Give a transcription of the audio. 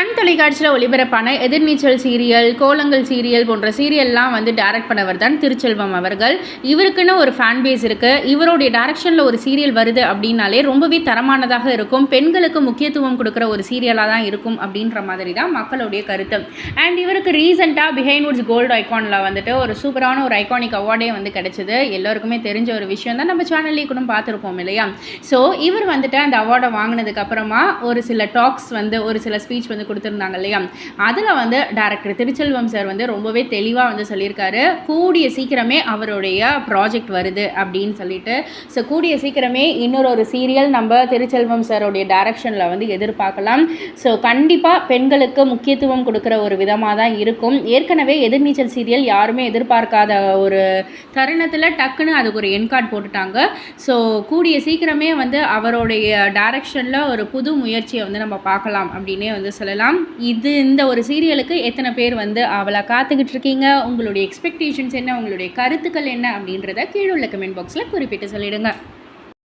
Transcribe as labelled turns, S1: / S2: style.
S1: Sun தொலைக்காட்சியில் ஒளிபரப்பான எதிர்நீச்சல் serial கோலங்கள் serial போன்ற சீரியல்லாம் வந்து டைரக்ட் பண்ணவர் தான் திருச்செல்வம் அவர்கள். இவருக்குன்னு ஒரு ஃபேன் பேஸ் இருக்குது இவருடைய டைரக்ஷனில் ஒரு சீரியல் வருது அப்படின்னாலே ரொம்பவே தரமானதாக இருக்கும். பெண்களுக்கு முக்கியத்துவம் கொடுக்குற ஒரு சீரியலாக தான் இருக்கும் அப்படின்ற மாதிரி தான் மக்களுடைய கருத்து. அண்ட் இவருக்கு ரீசெண்டாக பிஹைண்ட் கோல்டு ஐகானில் வந்துட்டு ஒரு சூப்பரான ஒரு ஐகானிக் அவார்டே வந்து கிடச்சிது. எல்லாருக்குமே தெரிஞ்ச ஒரு விஷயம் தான். நம்ம சேனல்லே கூட பார்த்துருப்போம் இல்லையா? ஸோ இவர் வந்துட்டு அந்த அவார்டை வாங்கினதுக்கப்புறமா ஒரு சில டாக்ஸ் வந்து ஒரு சில ஸ்பீச் வந்து கொடுத்துருந்தாங்க இல்லையா? அதில் வந்து டேரக்டர் திருச்செல்வம் சார் வந்து ரொம்பவே தெளிவாக வந்து சொல்லியிருக்காரு. கூடிய சீக்கிரமே அவருடைய ப்ராஜெக்ட் வருது அப்படின்னு சொல்லிட்டு. ஸோ கூடிய சீக்கிரமே இன்னொரு ஒரு சீரியல் நம்ம திருச்செல்வம் சாருடைய டைரக்ஷனில் வந்து எதிர்பார்க்கலாம். ஸோ கண்டிப்பாக பெண்களுக்கு முக்கியத்துவம் கொடுக்குற ஒரு விதமாக தான் இருக்கும். ஏற்கனவே எதிர்நீச்சல் சீரியல் யாருமே எதிர்பார்க்காத ஒரு தருணத்தில் டக்குன்னு அதுக்கு ஒரு என்கார்ட் போட்டுட்டாங்க. ஸோ கூடிய சீக்கிரமே வந்து அவருடைய டைரக்ஷனில் ஒரு புது முயற்சியை வந்து நம்ம பார்க்கலாம் அப்படின்னே வந்து சொல்லலாம். இது இந்த ஒரு சீரியலுக்கு எத்தனை பேர் வந்து அவளை காத்துக்கிட்டு இருக்கீங்க உங்களுடைய எக்ஸ்பெக்டேஷன்ஸ் என்ன? உங்களுடைய கருத்துக்கள் என்ன? அப்படின்றத கீழே உள்ள கமெண்ட் பாக்ஸில் குறிப்பிட்டு சொல்லிடுங்க.